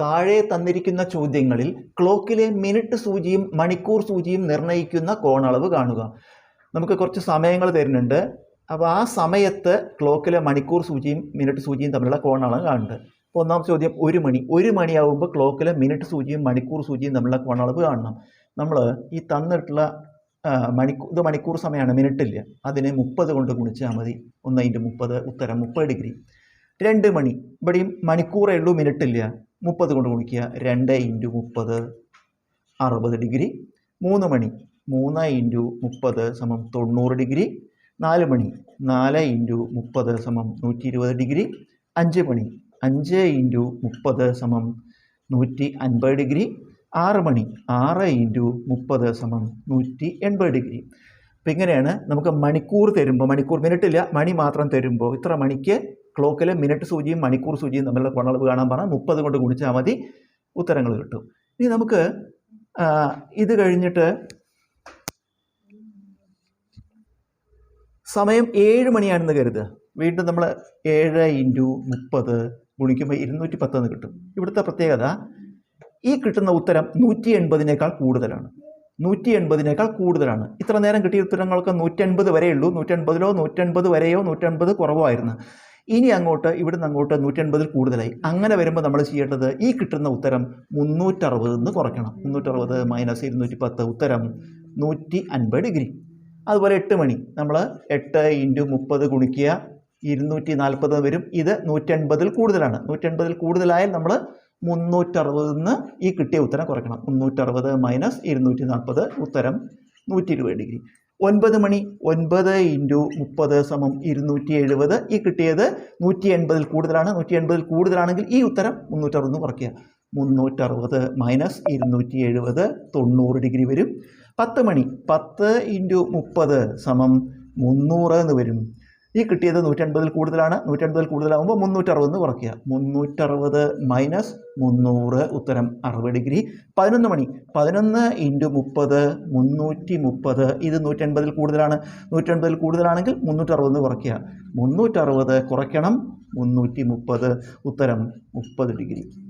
താഴെ തന്നിരിക്കുന്ന ചോദ്യങ്ങളിൽ ക്ലോക്കിലെ മിനിറ്റ് സൂചിയും മണിക്കൂർ സൂചിയും നിർണയിക്കുന്ന കോണളവ് കാണുക. നമുക്ക് കുറച്ച് സമയങ്ങൾ തരുന്നുണ്ട്. അപ്പോൾ ആ സമയത്ത് ക്ലോക്കിലെ മണിക്കൂർ സൂചിയും മിനിറ്റ് സൂചിയും തമ്മിലുള്ള കോണളവ് കാണുന്നുണ്ട്. അപ്പോൾ ഒന്നാം ചോദ്യം ഒരു മണി. ഒരു മണിയാവുമ്പോൾ ക്ലോക്കിലെ മിനിറ്റ് സൂചിയും മണിക്കൂർ സൂചിയും തമ്മിലുള്ള കോണളവ് കാണണം. നമ്മൾ ഈ തന്നിട്ടുള്ള മണിക്കൂർ ഇത് മണിക്കൂർ സമയമാണ് മിനിറ്റില്ല. അതിനെ മുപ്പത് കൊണ്ട് ഗുണിച്ചാൽ മതി. ഒന്ന് ഇന്റു മുപ്പത് ഉത്തരം മുപ്പത് ഡിഗ്രി. രണ്ട് മണി. ഇവിടെയും മണിക്കൂറേ ഉള്ളൂ മിനിറ്റില്ല. മുപ്പത് കൊണ്ട് ഗുണിക്കുക രണ്ട് ഇന്റു മുപ്പത് അറുപത് ഡിഗ്രി. മൂന്ന് മണി മൂന്ന് ഇന്റു മുപ്പത് സമം തൊണ്ണൂറ് ഡിഗ്രി. നാല് മണി നാല് ഇന്റു മുപ്പത് സമം നൂറ്റി ഇരുപത് ഡിഗ്രി. അഞ്ച് മണി അഞ്ച് ഇന്റു മുപ്പത് സമം നൂറ്റി അൻപത് ഡിഗ്രി. ആറ് മണി ആറ് ഇന്റു മുപ്പത് സമം നൂറ്റി എൺപത് ഡിഗ്രി. അപ്പം ഇങ്ങനെയാണ് നമുക്ക് മണിക്കൂർ തരുമ്പോൾ മണിക്കൂർ മിനിറ്റില്ല മണി മാത്രം തരുമ്പോൾ ഇത്ര മണിക്ക് ക്ലോക്കിലെ മിനിറ്റ് സൂചിയും മണിക്കൂർ സൂചിയും തമ്മിലുള്ള കോണളവ് കാണാൻ പറഞ്ഞാൽ മുപ്പത് കൊണ്ട് ഗുണിച്ചാൽ മതി. ഉത്തരങ്ങൾ കിട്ടും. ഇനി നമുക്ക് ഇത് കഴിഞ്ഞിട്ട് സമയം ഏഴ് മണിയാണെന്ന് കരുതുക. വീണ്ടും നമ്മൾ ഏഴ് ഇന്റു മുപ്പത് ഗുണിക്കുമ്പോൾ ഇരുന്നൂറ്റി പത്തെന്ന് കിട്ടും. ഇവിടുത്തെ പ്രത്യേകത ഈ കിട്ടുന്ന ഉത്തരം നൂറ്റി എൺപതിനേക്കാൾ കൂടുതലാണ്. നൂറ്റി എൺപതിനേക്കാൾ കൂടുതലാണ്. ഇത്ര നേരം കിട്ടിയ ഉത്തരങ്ങൾക്ക് നൂറ്റൻപത് വരെയുള്ളൂ. നൂറ്റൻപതിലോ നൂറ്റൻപത് വരെയോ നൂറ്റൻപത് കുറവായിരുന്നു ഇനി അങ്ങോട്ട് ഇവിടുന്ന് അങ്ങോട്ട് നൂറ്റൻപതിൽ കൂടുതലായി. അങ്ങനെ വരുമ്പോൾ നമ്മൾ ചെയ്യേണ്ടത് ഈ കിട്ടുന്ന ഉത്തരം മുന്നൂറ്ററുപത് എന്ന് കുറയ്ക്കണം. മുന്നൂറ്ററുപത് മൈനസ് ഇരുന്നൂറ്റി പത്ത് ഉത്തരം നൂറ്റി അൻപത് ഡിഗ്രി. അതുപോലെ എട്ട് മണി. നമ്മൾ എട്ട് ഇന്റു മുപ്പത് ഗുണിക്കുക ഇരുന്നൂറ്റി നാൽപ്പത് വരും. ഇത് നൂറ്റൻപതിൽ കൂടുതലാണ്. നൂറ്റൻപതിൽ കൂടുതലായാൽ നമ്മൾ മുന്നൂറ്ററുപതിൽ നിന്ന് ഈ കിട്ടിയ ഉത്തരം കുറയ്ക്കണം. മുന്നൂറ്ററുപത് മൈനസ് ഇരുന്നൂറ്റി നാൽപ്പത് ഉത്തരം നൂറ്റി ഇരുപത് ഡിഗ്രി. ഒൻപത് മണി ഒൻപത് ഇന്റു മുപ്പത് സമം ഇരുന്നൂറ്റി എഴുപത് ഈ കിട്ടിയത് നൂറ്റി എൺപതിൽ കൂടുതലാണ്. നൂറ്റി എൺപതിൽ കൂടുതലാണെങ്കിൽ ഈ ഉത്തരം മുന്നൂറ്ററുപത് കുറയ്ക്കുക. മുന്നൂറ്ററുപത് മൈനസ് ഇരുന്നൂറ്റി എഴുപത് തൊണ്ണൂറ് ഡിഗ്രി വരും. പത്ത് മണി പത്ത് ഇന്റു മുപ്പത് സമം മുന്നൂറ് എന്ന് വരും. ഈ കിട്ടിയത് നൂറ്റൻപതിൽ കൂടുതലാണ് നൂറ്റൻപതിൽ കൂടുതലാകുമ്പോൾ മുന്നൂറ്ററുപത് എന്ന് കുറയ്ക്കുക. മുന്നൂറ്ററുപത് മൈനസ് മുന്നൂറ് ഉത്തരം അറുപത് ഡിഗ്രി. പതിനൊന്ന് മണി. പതിനൊന്ന് ഇന്റു മുപ്പത് മുന്നൂറ്റി മുപ്പത് ഇത് നൂറ്റൻപതിൽ കൂടുതലാണ്. നൂറ്റൻപതിൽ കൂടുതലാണെങ്കിൽ മുന്നൂറ്ററുപത് എന്ന് കുറയ്ക്കുക. മുന്നൂറ്ററുപത് കുറയ്ക്കണം മുന്നൂറ്റി മുപ്പത് ഉത്തരം മുപ്പത് ഡിഗ്രി.